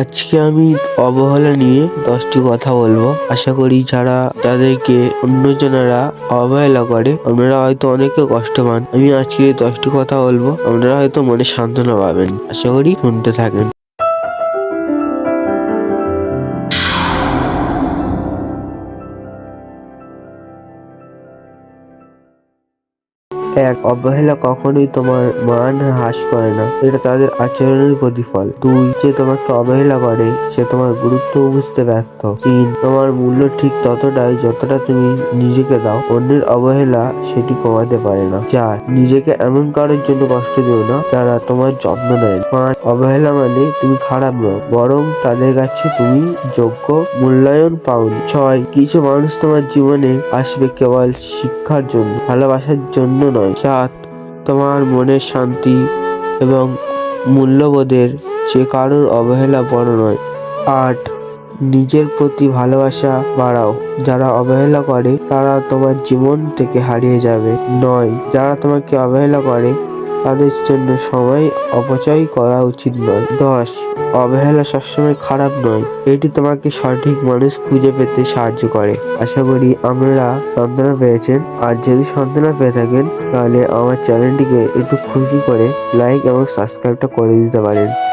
আজকে আমি অবহেলা নিয়ে দশটি কথা বলব। আশা করি যারা তাদেরকে অন্যজনেরা অবহেলা করে, আপনারা হয়তো অনেকে কষ্ট পান আমি আজকে দশটি কথা বলব, আপনারা হয়তো মনে সান্ত্বনা পাবেন। আশা করি শুনতে থাকেন। এক অবহেলা কখনোই তোমার মান হ্রাস করে না। এটা তাদের আচরণের প্রতিফল। দুই, যে তোমাকে অবহেলা করে, সে তোমার গুরুত্ব বুঝতে ব্যর্থ। তিন, তোমার মূল্য ঠিক ততটাই যতটা তুমি নিজেকে দাও। অন্যের অবহেলা সেটি কমাতে পারে না। চার, নিজেকে এমন কারোর জন্য কষ্ট দিও না যারা তোমার যত্ন নেয়। পাঁচ, অবহেলা মানে তুমি খারাপ নও, বরং তাদের কাছে তুমি যোগ্য মূল্যায়ন পাওনি ছয়, কিছু মানুষ তোমার জীবনে আসবে কেবল শিক্ষার জন্য, ভালোবাসার জন্য নয়। সাত তোমার মনের শান্তি এবং মূল্যবোধের যে কারোর অবহেলা বড় নয়। আট, নিজের প্রতি ভালোবাসা বাড়াও। যারা অবহেলা করে, তারা তোমার জীবন থেকে হারিয়ে যাবে। নয়, যারা তোমাকে অবহেলা করে তাদের জন্য সময় অপচয় করা উচিত নয়। দশ, অবহেলা সবসময় খারাপ নয়। এটি তোমাকে সঠিক মানুষ খুঁজে পেতে সাহায্য করে। আশা করি আমরা সন্তানা পেয়েছেন। আর যদি সন্তানা পেয়ে থাকেন, তাহলে আমার চ্যানেলটিকে একটু খুশি করে লাইক এবং সাবস্ক্রাইবটা করে দিতে পারেন।